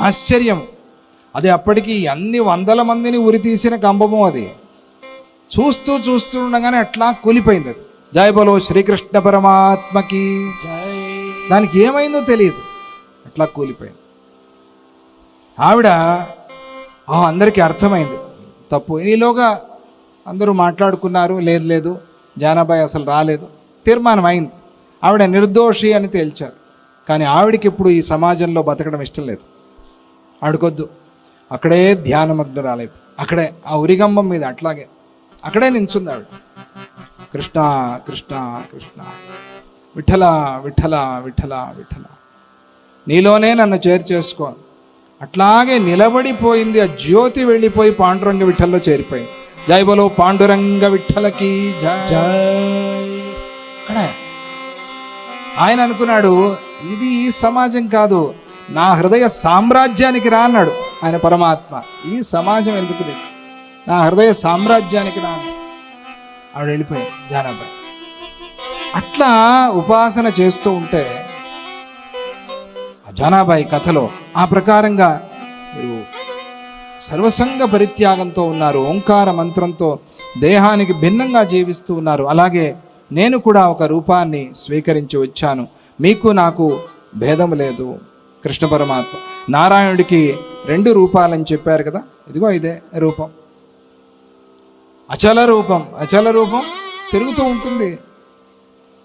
ఆశ్చర్యం అది అప్పటికి అన్ని వందల మందిని ఉరి తీసిన కంబము అది. చూస్తూ చూస్తూ ఉండగానే అట్లా కూలిపోయింది అది. జయబలో శ్రీకృష్ణ పరమాత్మకి. దానికి ఏమైందో తెలియదు. అట్లా కూలిపోయింది. ఆవిడ ఆ అందరికీ అర్థమైంది. తప్పు. ఈలోగా అందరూ మాట్లాడుకున్నారు. లేదు లేదు. జానాబాయి అసలు రాలేదు. తీర్మానం అయింది. ఆవిడ నిర్దోషి అని తేల్చారు. కానీ ఆవిడకి ఇప్పుడు ఈ సమాజంలో బతకడం ఇష్టం లేదు. ఆవిడకొద్దు అక్కడే ధ్యానమగ్నరాలైపు అక్కడే ఆ ఉరిగంబం మీద అట్లాగే. అక్కడే నించుంది ఆవిడ. కృష్ణ కృష్ణ కృష్ణ. విఠల విఠల విఠల విఠల. నీలోనే నన్ను చేర్చేసుకో అట్లాగే నిలబడిపోయింది ఆ జ్యోతి వెళ్ళిపోయి పాండురంగ విఠల్లో చేరిపోయింది. జై బలో పాండురంగ విఠలకి జై. జై. అక్కడ ఆయన అనుకున్నాడు ఇది ఈ సమాజం కాదు. నా హృదయ సామ్రాజ్యానికి రా అన్నాడు ఆయన పరమాత్మ. ఈ సమాజం ఎందుకు లేదు? నా హృదయ సామ్రాజ్యానికి రా ఆవిడ వెళ్ళిపోయింది ధ్యానంపై అట్లా ఉపాసన చేస్తూ ఉంటే ఆ జానాబాయి కథలో ఆ ప్రకారంగా మీరు సర్వసంగ పరిత్యాగంతో ఉన్నారు ఓంకార మంత్రంతో దేహానికి భిన్నంగా జీవిస్తూ ఉన్నారు. అలాగే నేను కూడా ఒక రూపాన్ని స్వీకరించి వచ్చాను. మీకు నాకు భేదం లేదు. కృష్ణ పరమాత్మ. నారాయణుడికి రెండు రూపాలని చెప్పారు కదా ఇదిగో ఇదే రూపం. అచల రూపం అచల రూపం తిరుగుతూ ఉంటుంది.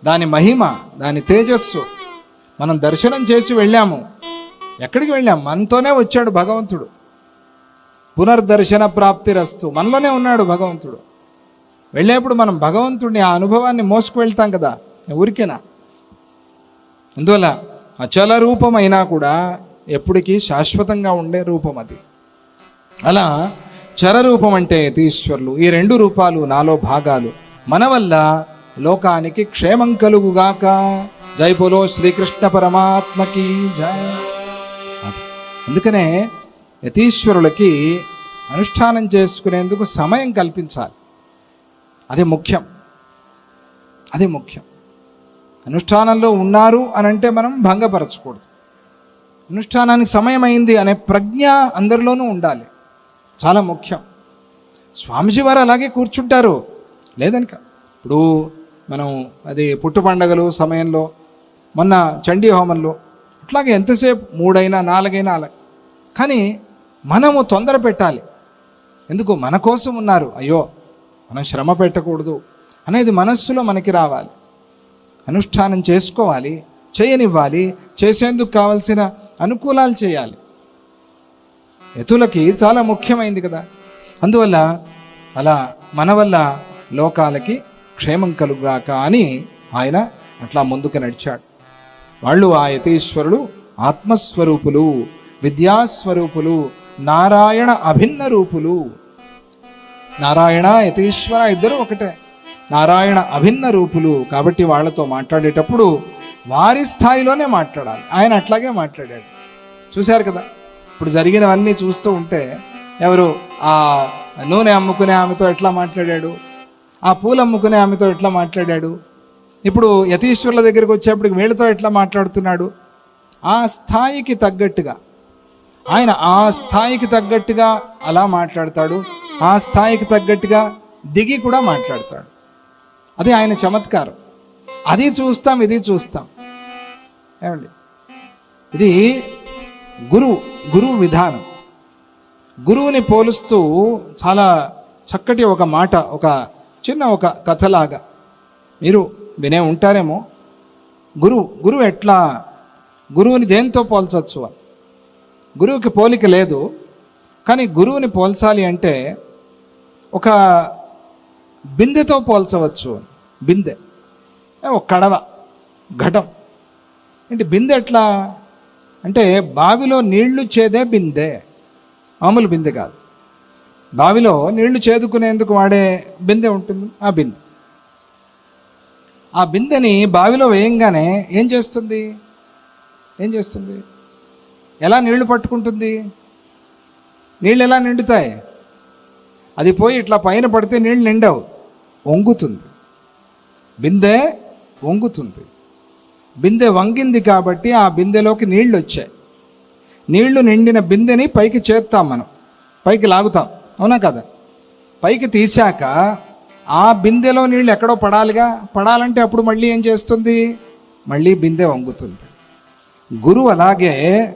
దాని మహిమ దాని తేజస్సు మనం దర్శనం చేసి వెళ్ళాము. ఎక్కడికి వెళ్ళాం? మనతోనే వచ్చాడు భగవంతుడు. పునర్దర్శన ప్రాప్తి రస్తు మనలోనే ఉన్నాడు భగవంతుడు. వెళ్ళేప్పుడు మనం భగవంతుడిని ఆ అనుభవాన్ని మోసుకు వెళ్తాం కదా ఊరికేనా? అందువల్ల అచల రూపం అయినా కూడా ఎప్పటికీ శాశ్వతంగా ఉండే రూపం అది. అలా చరరూపం అంటే యతీశ్వరులు ఈ రెండు రూపాలు నాలో భాగాలు. మన వల్ల లోకానికి క్షేమం కలుగుగాక. జై బోలో శ్రీకృష్ణ పరమాత్మకి జై. అందుకనే యతీశ్వరులకి అనుష్ఠానం చేసుకునేందుకు సమయం కల్పించాలి. అది ముఖ్యం. అది ముఖ్యం. అనుష్ఠానంలో ఉన్నారు అని అంటే మనం భంగపరచకూడదు. అనుష్ఠానానికి సమయం అయింది అనే ప్రజ్ఞ అందరిలోనూ ఉండాలి. చాలా ముఖ్యం. స్వామిజీ వారు అలాగే కూర్చుంటారు. లేదని ఇప్పుడు మనం అది పుట్టు పండగలు సమయంలో మొన్న చండీ హోమంలో అట్లాగే ఎంతసేపు? మూడైనా నాలుగైనా అలా. కానీ మనము తొందర పెట్టాలి. ఎందుకు? మన కోసం ఉన్నారు. అయ్యో మనం శ్రమ పెట్టకూడదు. అనేది మనస్సులో మనకి రావాలి. అనుష్ఠానం చేసుకోవాలి చేయనివ్వాలి చేసేందుకు కావలసిన అనుకూలాలు చేయాలి. యతులకి చాలా ముఖ్యమైంది కదా. అందువల్ల అలా మన వల్ల లోకాలకి క్షేమం కలుగాక అని ఆయన అట్లా ముందుకు నడిచాడు. వాళ్ళు ఆ యతీశ్వరుడు ఆత్మస్వరూపులు విద్యాస్వరూపులు నారాయణ అభిన్న రూపులు నారాయణ యతీశ్వర ఇద్దరు ఒకటే. నారాయణ అభిన్న రూపులు కాబట్టి వాళ్ళతో మాట్లాడేటప్పుడు వారి స్థాయిలోనే మాట్లాడాలి. ఆయన అట్లాగే మాట్లాడాడు. చూశారు కదా? ఇప్పుడు జరిగినవన్నీ చూస్తూ ఉంటే ఎవరు? ఆ నూనె అమ్ముకునే ఆమెతో ఎట్లా మాట్లాడాడు? ఆ పూలు అమ్ముకునే ఆమెతో ఎట్లా మాట్లాడాడు? ఇప్పుడు యతీశ్వరుల దగ్గరికి వచ్చేప్పటికి వీళ్ళతో ఎట్లా మాట్లాడుతున్నాడు? ఆ స్థాయికి తగ్గట్టుగా. ఆయన ఆ స్థాయికి తగ్గట్టుగా అలా మాట్లాడతాడు. ఆ స్థాయికి తగ్గట్టుగా దిగి కూడా మాట్లాడతాడు. అది ఆయన చమత్కారం. అది చూస్తాం ఇది చూస్తాం. ఏమండి? ఇది గురువు గురువు విధానం. గురువుని పోలుస్తూ చాలా చక్కటి ఒక మాట ఒక చిన్న ఒక కథలాగా. మీరు వినే ఉంటారేమో? గురువు గురువు ఎట్లా? గురువుని దేంతో పోల్చవచ్చు అని. గురువుకి పోలిక లేదు. కానీ గురువుని పోల్చాలి అంటే ఒక బిందెతో పోల్చవచ్చు. బిందె. ఏ, ఒక కడవ. ఘటం. ఏంటి బిందె ఎట్లా? అంటే బావిలో నీళ్ళు చేదే బిందె. మామూలు బిందె కాదు. బావిలో నీళ్ళు చేదుకునేందుకు వాడే బిందె ఉంటుంది. ఆ బిందె. ఆ బిందెని బావిలో వేయంగానే ఏం చేస్తుంది? ఏం చేస్తుంది? ఎలా నీళ్ళు పట్టుకుంటుంది? నీళ్ళు ఎలా నిండుతాయి? అది పోయి ఇట్లా పైన పడితే నీళ్ళు నిండవు. వంగుతుంది. బిందె వంగుతుంది. బిందె వంగింది కాబట్టి ఆ బిందెలోకి నీళ్ళు వచ్చాయి. నీళ్ళు నిండిన బిందెని పైకి చేస్తాం మనం. పైకి లాగుతాం. అవునా కదా? పైకి తీశాక ఆ బిందెలో నీళ్ళు ఎక్కడో పడాలిగా? పడాలంటే అప్పుడు మళ్ళీ ఏం చేస్తుంది? మళ్ళీ బిందె వంగుతుంది. గురువు అలాగే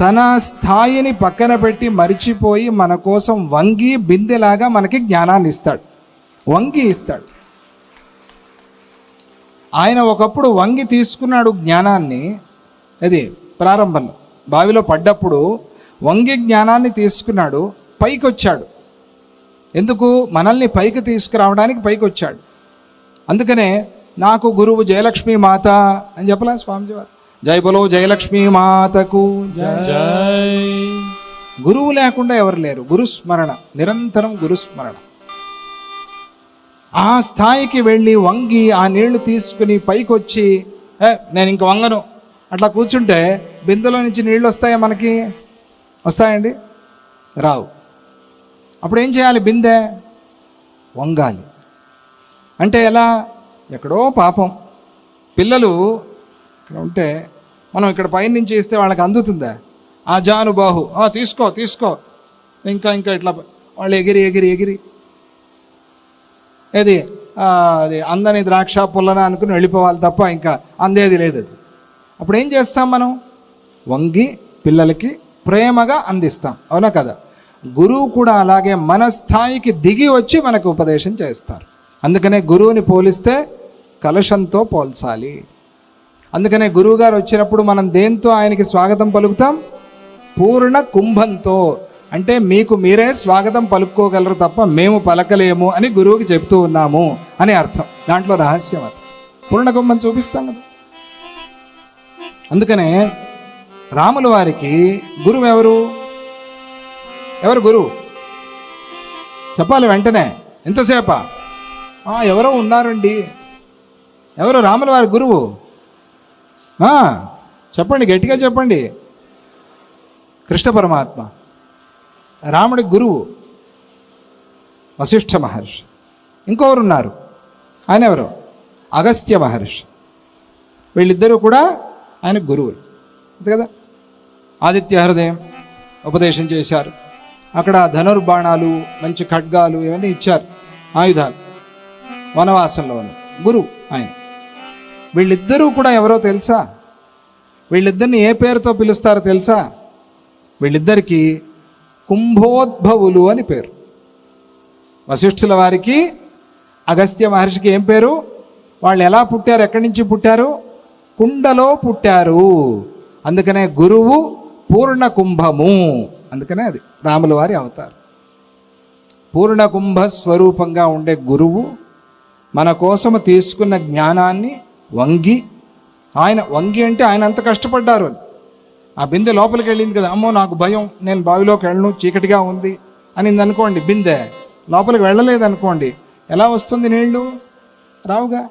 తన స్థాయిని పక్కన పెట్టి మరిచిపోయి మన కోసం వంగి బిందెలాగా మనకి జ్ఞానాన్ని ఇస్తాడు. వంగి ఇస్తాడు. ఆయన ఒకప్పుడు వంగి తీసుకున్నాడు జ్ఞానాన్ని అది ప్రారంభంలో. బావిలో పడ్డప్పుడు వంగి జ్ఞానాన్ని తీసుకున్నాడు పైకి వచ్చాడు ఎందుకు? మనల్ని పైకి తీసుకురావడానికి పైకి వచ్చాడు అందుకనే నాకు గురువు జయలక్ష్మి మాత అని చెప్పలా స్వామిజీ వారు. జై బలో జయలక్ష్మి మాతకు గురువు లేకుండా ఎవరు లేరు. గురుస్మరణ నిరంతరం గురుస్మరణ. ఆ స్థాయికి వెళ్ళి వంగి ఆ నీళ్ళు తీసుకుని పైకి వచ్చి "ఏ, నేను ఇంక వంగను. అట్లా కూర్చుంటే బిందెలో నుంచి నీళ్ళు వస్తాయా మనకి? వస్తాయండి? రావు. అప్పుడు ఏం చేయాలి బిందె? వంగాలి. అంటే ఎలా? ఎక్కడో పాపం. పిల్లలు ఇక్కడ ఉంటే మనం ఇక్కడ పైనుంచి ఇస్తే వాళ్ళకి అందుతుందా? ఆ జానుబాహు "ఆ, తీసుకో తీసుకో. ఇంకా ఇంకా ఇట్లా వాళ్ళు ఎగిరి ఎగిరి ఎగిరి. ఏది? అది అందని ద్రాక్ష పుల్లన అనుకుని వెళ్ళిపోవాలి తప్ప ఇంకా అందేది లేదు అది. అప్పుడు ఏం చేస్తాం మనం? వంగి పిల్లలకి ప్రేమగా అందిస్తాం. అవునా కదా? గురువు కూడా అలాగే మన స్థాయికి దిగి వచ్చి మనకు ఉపదేశం చేస్తారు. అందుకనే గురువుని పోలిస్తే కలశంతో పోల్చాలి. అందుకనే గురువుగారు వచ్చినప్పుడు మనం దేంతో ఆయనకి స్వాగతం పలుకుతాం? పూర్ణ కుంభంతో. అంటే మీకు మీరే స్వాగతం పలుక్కోగలరు తప్ప మేము పలకలేము అని గురువుకి చెప్తూ ఉన్నాము అని అర్థం. దాంట్లో రహస్యం అది పూర్ణకుంభం చూపిస్తాం కదా. అందుకనే రాముల వారికి గురువు ఎవరు? ఎవరు గురువు? చెప్పాలి వెంటనే. ఎంతసేపా? ఎవరో ఉన్నారండి. ఎవరు రాముల వారి గురువు? చెప్పండి గట్టిగా చెప్పండి. కృష్ణ పరమాత్మ. రాముడి గురువు వశిష్ఠ మహర్షి. ఇంకొకరు ఉన్నారు ఆయన ఎవరు? అగస్త్య మహర్షి. వీళ్ళిద్దరూ కూడా ఆయన గురువులు. అంతే కదా? ఆదిత్య హృదయం ఉపదేశం చేశారు. అక్కడ ధనుర్బాణాలు మంచి ఖడ్గాలు ఇవన్నీ ఇచ్చారు. ఆయుధాలు. వనవాసంలోను. గురువు ఆయన. వీళ్ళిద్దరూ కూడా ఎవరో తెలుసా? వీళ్ళిద్దరిని ఏ పేరుతో పిలుస్తారో తెలుసా? వీళ్ళిద్దరికీ కుంభోద్భవులు అని పేరు. వశిష్ఠుల వారికి అగస్త్య మహర్షికి ఏం పేరు? వాళ్ళు ఎలా పుట్టారు? ఎక్కడి నుంచి పుట్టారు? కుండలో పుట్టారు. అందుకనే గురువు పూర్ణ కుంభము అందుకనే అది రాముల వారి అవతారు. పూర్ణ కుంభ స్వరూపంగా ఉండే గురువు మన కోసము తీసుకున్న జ్ఞానాన్ని వంగి ఆయన వంగి అంటే ఆయన అంత కష్టపడ్డారు అని. ఆ బిందె లోపలికి వెళ్ళింది కదా అమ్మో నాకు భయం నేను బావిలోకి వెళ్ళను చీకటిగా ఉంది అని అనుకోండి బిందె. లోపలికి వెళ్ళలేదు అనుకోండి ఎలా వస్తుంది నీళ్ళు రావుగా?